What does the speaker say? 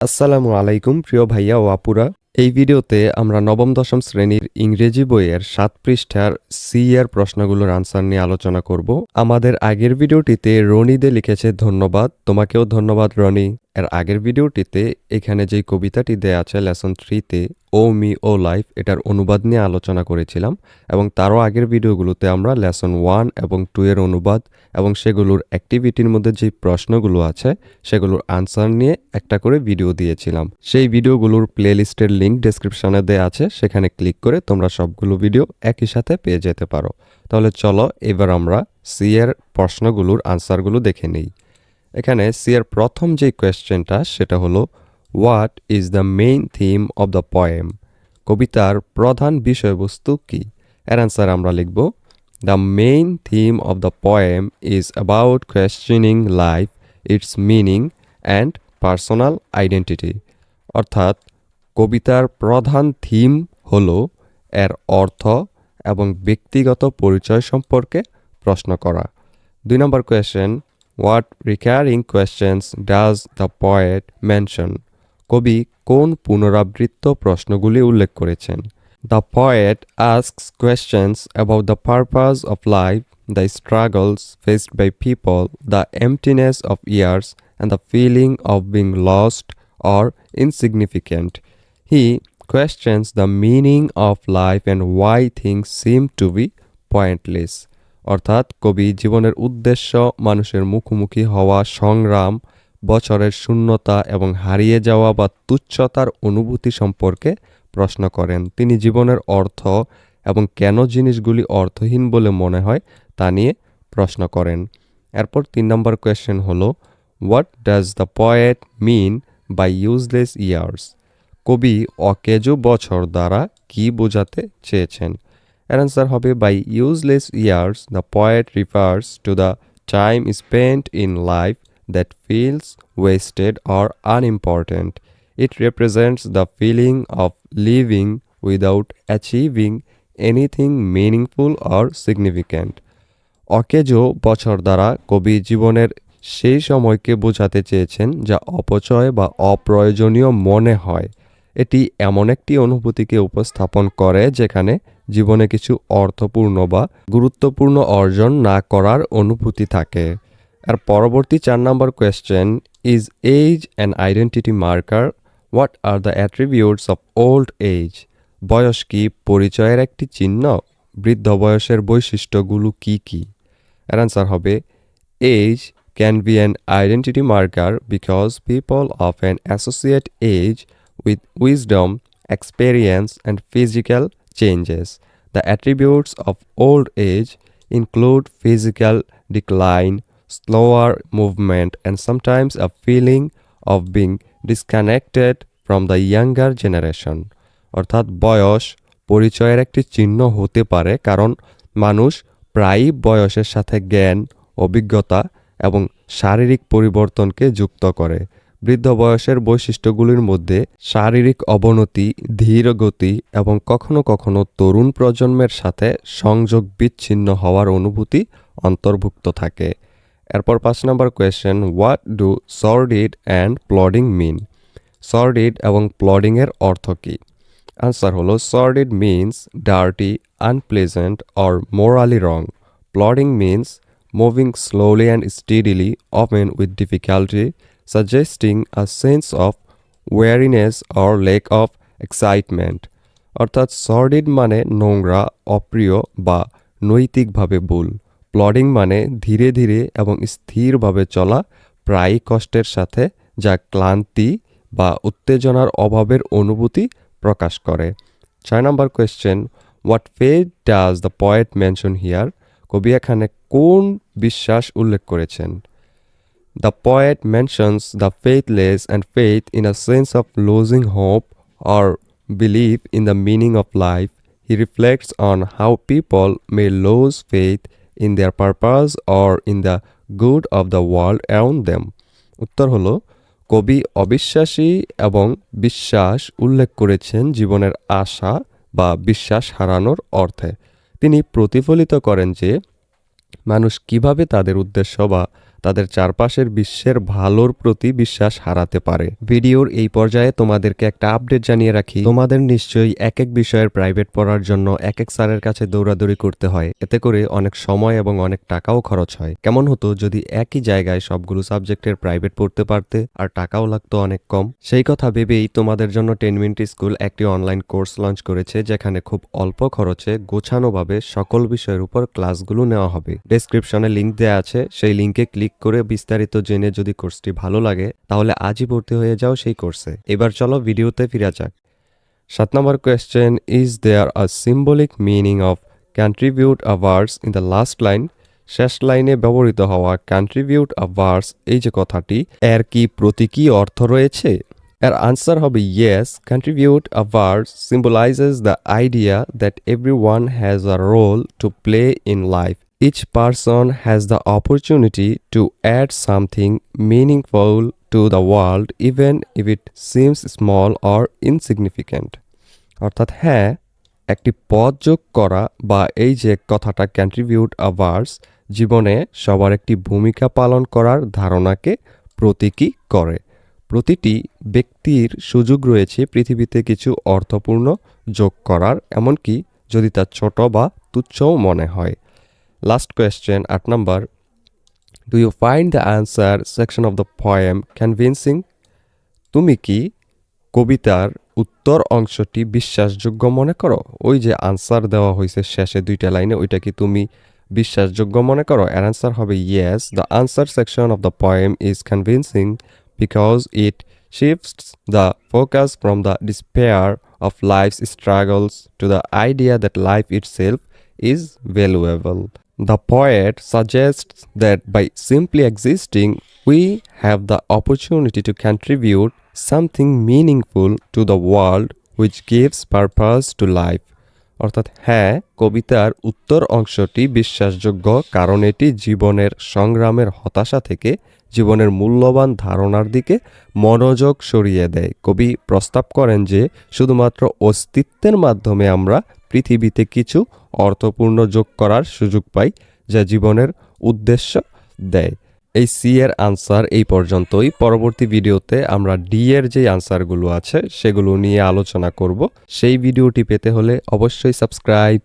আসসালামু আলাইকুম, প্রিয় ভাইয়া ও আপুরা। এই ভিডিওতে আমরা নবম, দশম শ্রেণির ইংরেজি বইয়ের সাত পৃষ্ঠার সি এর প্রশ্নগুলোর আনসার নিয়ে আলোচনা করব। আমাদের আগের ভিডিওটিতে রনিদে লিখেছে, ধন্যবাদ। তোমাকেও ধন্যবাদ, রনি। এর আগের ভিডিওটিতে এখানে যেই কবিতাটি দেয়া আছে, লেসন থ্রিতে ও মি ও লাইফ এটার অনুবাদ নিয়ে আলোচনা করেছিলাম এবং তারও আগের ভিডিওগুলোতে আমরা লেসন ওয়ান এবং টু এর অনুবাদ এবং সেগুলোর অ্যাক্টিভিটির মধ্যে যে প্রশ্নগুলো আছে, সেগুলোর আনসার নিয়ে একটা করে ভিডিও দিয়েছিলাম। সেই ভিডিওগুলোর প্লেলিস্টের লিঙ্ক ডেসক্রিপশনে দেওয়া আছে, সেখানে ক্লিক করে তোমরা সবগুলো ভিডিও একই সাথে পেয়ে যেতে পারো। তাহলে চলো এবার আমরা সি এর প্রশ্নগুলোর আনসারগুলো দেখে নিই। এখানে সি এর প্রথম যে কোয়েশ্চেনটা, সেটা হলো what is the main theme of the poem কবিতার প্রধান বিষয়বস্তু কি? এর অ্যান্সার আমরা লিখব the main theme of the poem is about questioning life its meaning and personal identity অর্থাৎ, কবিতার প্রধান থিম হল, এর অর্থ এবং ব্যক্তিগত পরিচয় সম্পর্কে প্রশ্ন করা। দুই number question what recurring questions does the poet mention কবি কোন পুনরাবৃত্ত প্রশ্নগুলি উল্লেখ করেছেন? The poet asks questions about the purpose of life the struggles faced by people the emptiness of years and the feeling of being lost or insignificant he questions the meaning of life and why things seem to be pointless. অর্থাৎ কবি জীবনের উদ্দেশ্য মানুষের মুখোমুখি হওয়া, সংগ্রাম, বছরের শূন্যতা এবং হারিয়ে যাওয়া বা তুচ্ছতার অনুভূতি সম্পর্কে প্রশ্ন করেন। তিনি জীবনের অর্থ এবং কেন জিনিসগুলি অর্থহীন বলে মনে হয় তা নিয়ে প্রশ্ন করেন। এরপর তিন নম্বর কোয়েশ্চেন হলো what does the poet mean by useless years কবি অকেজো বছর দ্বারা কি বোঝাতে চেয়েছেন? অ্যান্সার হবে by useless years the poet refers to the time spent in life that feels wasted or unimportant it represents the feeling of living without achieving anything meaningful or significant অকেজো বছর দ্বারা কবি জীবনের সেই সময়কে বোঝাতে চেয়েছেন যা অপচয় বা অপ্রয়োজনীয় মনে হয়। এটি এমন একটি অনুভূতিকে উপস্থাপন করে যেখানে জীবনে কিছু অর্থপূর্ণ বা গুরুত্বপূর্ণ অর্জন না করার অনুভূতি থাকে। আর পরবর্তী চার number question is age and identity marker what are the attributes of old age বয়স কি পরিচয়ের একটি চিহ্ন? বৃদ্ধ বয়সের বৈশিষ্ট্যগুলো কি কি? এর অ্যান্সার হবে age can be an identity marker because people often associate age with wisdom experience, and physical changes. The attributes of old age include physical decline, slower movement, and sometimes a feeling of being disconnected from the younger generation. অর্থাৎ বয়স পরিচয়ের একটি চিহ্ন হতে পারে কারণ মানুষ প্রায়ই বয়সের সাথে জ্ঞান অভিজ্ঞতা এবং শারীরিক পরিবর্তনকে যুক্ত করে বৃদ্ধ বয়সের বৈশিষ্ট্যগুলির মধ্যে শারীরিক অবনতি, ধীর গতি এবং কখনো কখনো তরুণ প্রজন্মের সাথে সংযোগ বিচ্ছিন্ন হওয়ার অনুভূতি অন্তর্ভুক্ত থাকে। এরপর পাঁচ number question, what do sordid and plodding mean? Sordid এবং প্লডিংয়ের অর্থ কী? আনসার হলো, sordid means dirty, unpleasant or morally wrong. Plodding means moving slowly and steadily, often with difficulty suggesting a sense of weariness or lack of excitement. অর্থাৎ sordid মানে নোংরা, অপ্রিয় বা নৈতিকভাবে ভুল। প্লডিং মানে ধীরে ধীরে এবং স্থিরভাবে চলা প্রায় কষ্টের সাথে, যা ক্লান্তি বা উত্তেজনার অভাবের অনুভূতি প্রকাশ করে। ছয় number question what faith does the poet mention here কবি এখানে কোন বিশ্বাস উল্লেখ করেছেন? The poet mentions the faithless and faith in a sense of losing hope or belief in the meaning of life. He reflects on how people may lose faith in their purpose or in the good of the world around them. উত্তর হলো কবি অবিশ্বাসী এবং বিশ্বাস উল্লেখ করেছেন জীবনের আশা বা বিশ্বাস হারানোর অর্থে তিনি প্রতিফলিত করেন যে মানুষ কীভাবে তাদের উদ্দেশ্য বা তাদের চারপাশের বিশ্বের ভালোর প্রতি বিশ্বাস হারাতে পারে। ভিডিওর এই পর্যায়ে তোমাদেরকে একটা আপডেট জানিয়ে রাখি। তোমাদের নিশ্চয়ই এক এক বিষয়ের প্রাইভেট পড়ার জন্য এক এক স্যারের কাছে দৌড়াদৌড়ি করতে হয়। এতে করে অনেক সময় এবং অনেক টাকাও খরচ হয়। কেমন হতো যদি একই জায়গায় সবগুলো সাবজেক্টের প্রাইভেট পড়তে পারতে আর টাকাও লাগতো অনেক কম? সেই কথা ভেবেই তোমাদের জন্য টেন মিনিট স্কুল একটি অনলাইন কোর্স লঞ্চ করেছে, যেখানে খুব অল্প খরচে গোছানোভাবে সকল বিষয়ের উপর ক্লাসগুলো নেওয়া হবে। ডেসক্রিপশনে লিঙ্ক দেওয়া আছে, সেই লিংকে ক্লিক করে বিস্তারিত জেনে যদি কোর্সটি ভালো লাগে, তাহলে আজই ভর্তি হয়ে যাও সেই কোর্সে। এবার চলো ভিডিওতে ফিরে যাক। সাত number question is there a symbolic meaning of contribute a verse in the last line শেষ লাইনে ব্যবহৃত হওয়া কন্ট্রিবিউট আ ভার্স এই যে কথাটি, এর কি প্রতীকী অর্থ রয়েছে? এর আনসার হবে yes contribute a verse symbolizes the idea that everyone has a role to play in life Each person has the opportunity to add something meaningful to the world, even if it seems small or insignificant. অর্থাৎ হ্যাঁ একটি পদ যোগ করা বা এই যে কথাটা কন্ট্রিবিউট আভার্স জীবনে সবার একটি ভূমিকা পালন করার ধারণাকে প্রতীকী করে প্রতিটি ব্যক্তির সুযোগ রয়েছে পৃথিবীতে কিছু অর্থপূর্ণ যোগ করার এমনকি যদি তা ছোট বা তুচ্ছও মনে হয় লাস্ট কোয়েশ্চেন আট number do you find the answer section of the poem convincing তুমি কি কবিতার উত্তর অংশটি বিশ্বাসযোগ্য মনে করো? ওই যে আনসার দেওয়া হয়েছে শেষে দুইটা লাইনে, ওইটা কি তুমি বিশ্বাসযোগ্য মনে করো? এর আনসার হবে yes the answer section of the poem is convincing because it shifts the focus from the despair of life's struggles to the idea that life itself is valuable. The poet suggests that by simply existing, we have the opportunity to contribute something meaningful to the world which gives purpose to life. অর্থাৎ হ্যাঁ কবিতার উত্তর অংশটি বিশ্বাসযোগ্য কারণ এটি জীবনের সংগ্রামের হতাশা থেকে জীবনের মূল্যবান ধারণার দিকে মনোযোগ সরিয়ে দেয় কবি প্রস্তাব করেন যে শুধুমাত্র অস্তিত্বের মাধ্যমে আমরা পৃথিবীতে কিছু অর্থপূর্ণ যোগ করার সুযোগ পাই যা জীবনের উদ্দেশ্য দেয়। এই সি এর আনসার এই পর্যন্তই। পরবর্তী ভিডিওতে আমরা ডি এর যে আনসারগুলো আছে সেগুলো নিয়ে আলোচনা করব। সেই ভিডিওটি পেতে হলে অবশ্যই সাবস্ক্রাইব